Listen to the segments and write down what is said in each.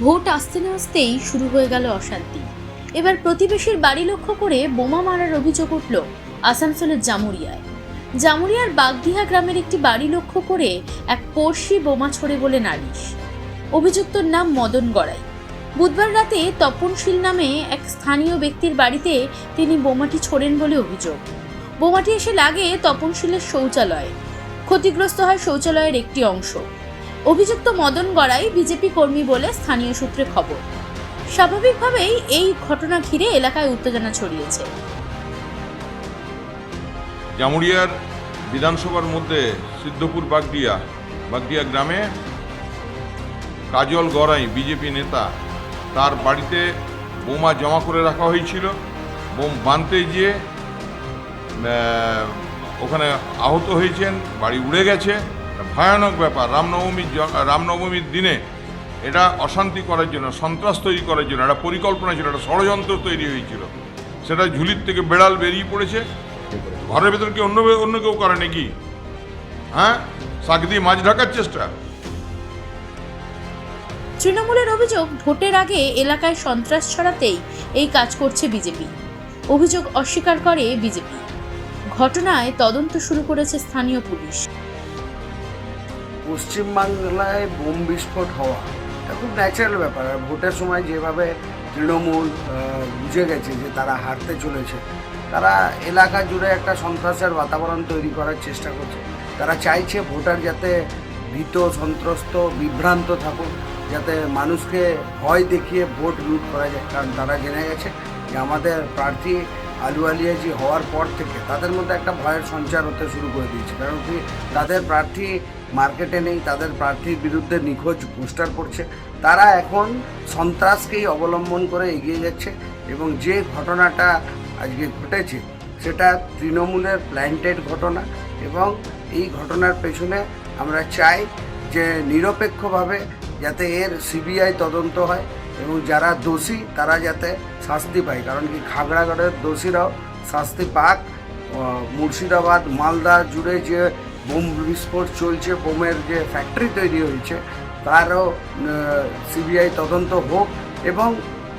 Vote আসতে না আসতেই শুরু হয়ে গেল অশান্তি। এবার প্রতিবেশীর বাড়ি লক্ষ্য করে বোমা মারার অভিযোগ উঠল আসানসোলের জামুরিয়ায়। জামুরিয়ার বাগদিহা গ্রামের একটি বাড়ি লক্ষ্য করে এক পড়শি বোমা ছোড়ে বলে নালিশ। অভিযুক্তর নাম মদন গড়াই। বুধবার রাতে তপনশীল নামে এক স্থানীয় ব্যক্তির বাড়িতে তিনি বোমাটি ছোড়েন বলে অভিযোগ। বোমাটি এসে লাগে তপনশীলের শৌচালয়ে। ক্ষতিগ্রস্ত হয় শৌচালয়ের একটি অংশ। অভিযুক্ত মদন গড়াই বিজেপি কর্মী বলে স্থানীয় সূত্রে খবর। স্বাভাবিকভাবেই এই ঘটনা ঘিরে এলাকায় উত্তেজনা ছড়িয়েছে। জামুরিয়ার বিধানসভার মধ্যে সিদ্ধপুর বাগদিয়া বাগদিয়া গ্রামে কাজল গড়াই, বিজেপি নেতা, তার বাড়িতে বোমা জমা করে রাখা হয়েছিল। বোম বানতে গিয়ে ওখানে আহত হয়েছেন, বাড়ি উড়ে গেছে। ভয়ানক ব্যাপার। রামনবমীর রামনবমীর দিনে এটা অশান্তি করার জন্য, সন্ত্রাস তৈরি করার জন্য, একটা পরিকল্পনা ছিল, একটা ষড়যন্ত্র তৈরি হয়েছিল। সেটা ঝুলির থেকে বেড়াল বেরিয়ে পড়েছে। ঘরের ভেতর কি অন্য অন্য কেউ করে নাকি? হ্যাঁ? শাক দিয়ে মাছ ঢাকার চেষ্টা। তৃণমূলের অভিযোগ, ভোটের আগে এলাকায় সন্ত্রাস ছড়াতেই এই কাজ করছে বিজেপি। অভিযোগ অস্বীকার করে বিজেপি। ঘটনায় তদন্ত শুরু করেছে স্থানীয় পুলিশ। পশ্চিমবাংলায় বোম বিস্ফোট হওয়া। এটা খুব ন্যাচারাল ব্যাপার। আর ভোটের সময় যেভাবে তৃণমূল বুঝে গেছে যে তারা হারতে চলেছে, তারা এলাকা জুড়ে একটা সন্ত্রাসের বাতাবরণ তৈরি করার চেষ্টা করছে। তারা চাইছে ভোটার যাতে ভীত, সন্ত্রস্ত, বিভ্রান্ত থাকুক, যাতে মানুষকে ভয় দেখিয়ে ভোট লুট করা যায়। কারণ তারা জেনে গেছে যে আমাদের প্রার্থী আলু আলিয়াজি হওয়ার পর থেকে তাদের মধ্যে একটা ভয়ের সঞ্চার হতে শুরু করে দিয়েছে। কারণ কি, তাদের প্রার্থী মার্কেটে নেই, তাদের প্রার্থীর বিরুদ্ধে নিখোঁজ পোস্টার করছে তারা এখন সন্ত্রাসকেই অবলম্বন করে এগিয়ে যাচ্ছে এবং যে ঘটনাটা আজকে ঘটেছে, সেটা তৃণমূলের প্ল্যান্টেড ঘটনা এবং এই ঘটনার পেছনে আমরা চাই যে নিরপেক্ষভাবে যাতে এর সিবিআই তদন্ত হয়। এবং যারা দোষী, তারা যাতে শাস্তি পায়। কারণ কি খাগড়াগড়ের দোষীরাও শাস্তি পাক। মুর্শিদাবাদ, মালদা জুড়ে যে বোম বিস্ফোট চলছে, বোমের যে ফ্যাক্টরি তৈরি হয়েছে, তারও সিবিআই তদন্ত হোক এবং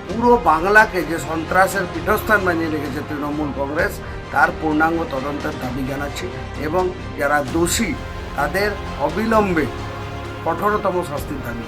পুরো বাংলাকে যে সন্ত্রাসের পীঠস্থান বানিয়ে রেখেছে তৃণমূল কংগ্রেস, তার পূর্ণাঙ্গ তদন্তের দাবি জানাচ্ছি এবং যারা দোষী, তাদের অবিলম্বে কঠোরতম শাস্তির দাবি